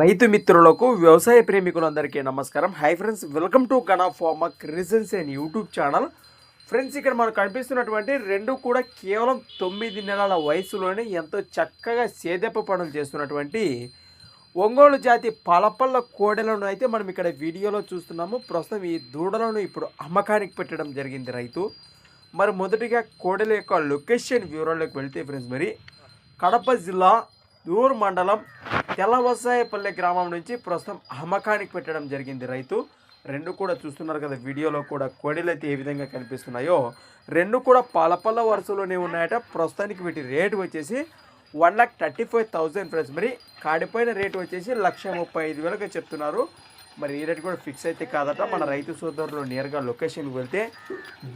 రైతు మిత్రులకు వ్యవసాయ ప్రేమికులందరికీ నమస్కారం. హై ఫ్రెండ్స్ వెల్కమ్ టు గణా ఫార్మా క్రిజన్స్ అండ్ యూట్యూబ్ ఛానల్ ఫ్రెండ్స్ ఇక్కడ మనకు కనిపిస్తున్నటువంటి రెండు కూడా కేవలం తొమ్మిది నెలల వయసులోనే ఎంతో చక్కగా సేదెప్ప పనులు చేస్తున్నటువంటి ఒంగోలు జాతి పలపల్ల కోడెలను అయితే మనం ఇక్కడ వీడియోలో చూస్తున్నాము. ప్రస్తుతం ఈ దూడలను ఇప్పుడు అమ్మకానికి పెట్టడం జరిగింది రైతు. మరి మొదటిగా కోడెల యొక్క లొకేషన్ వివరాల్లోకి వెళ్తే ఫ్రెండ్స్ మరి కడప జిల్లా దూర్ మండలం తెల్లవసాయపల్లె గ్రామం నుంచి ప్రస్తుతం అమ్మకానికి పెట్టడం జరిగింది రైతు. రెండు కూడా చూస్తున్నారు కదా వీడియోలో కూడా కోడెలు అయితే ఏ విధంగా కనిపిస్తున్నాయో. రెండు కూడా పాలపల్ల వరుసలోనే ఉన్నాయట. ప్రస్తుతానికి వీటి రేటు వచ్చేసి one lakh thirty five thousand friends. మరి కాడిపోయిన రేటు వచ్చేసి లక్ష ముప్పై ఐదు వేలకు చెప్తున్నారు. మరి ఈ రేట్ కూడా ఫిక్స్ అయితే కాదట. మన రైతు సోదరులు నేరుగా లొకేషన్కి వెళ్తే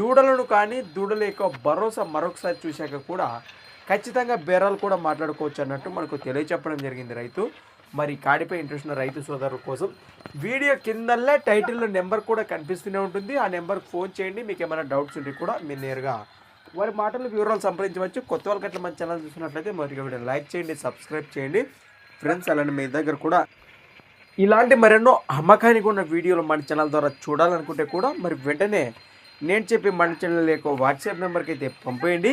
దూడలను కానీ దూడల యొక్క భరోసా మరొకసారి చూశాక కూడా ఖచ్చితంగా బేరాలు కూడా మాట్లాడుకోవచ్చు అన్నట్టు మనకు తెలియచెప్పడం జరిగింది రైతు. మరి కాడిపై ఇంట్రెస్ట్ ఉన్న రైతు సోదరుల కోసం వీడియో కిందల్లే టైటిల్లో నెంబర్ కూడా కనిపిస్తూనే ఉంటుంది. ఆ నెంబర్కి ఫోన్ చేయండి మీకు ఏమైనా డౌట్స్ ఉంటే కూడా మీరు నేరుగా వారి మాటలు వివరాలు సంప్రదించవచ్చు. కొత్త వాళ్ళకి అట్లా మన ఛానల్ చూసినట్లయితే మరి వీడియో లైక్ చేయండి సబ్స్క్రైబ్ చేయండి. ఫ్రెండ్స్ అలానే మీ దగ్గర కూడా ఇలాంటి మరెన్నో అమ్మకానికి ఉన్న వీడియోలు మన ఛానల్ ద్వారా చూడాలనుకుంటే కూడా మరి వెంటనే నేను చెప్పి మన ఛానల్ యొక్క వాట్సాప్ నెంబర్కి అయితే పంపేయండి.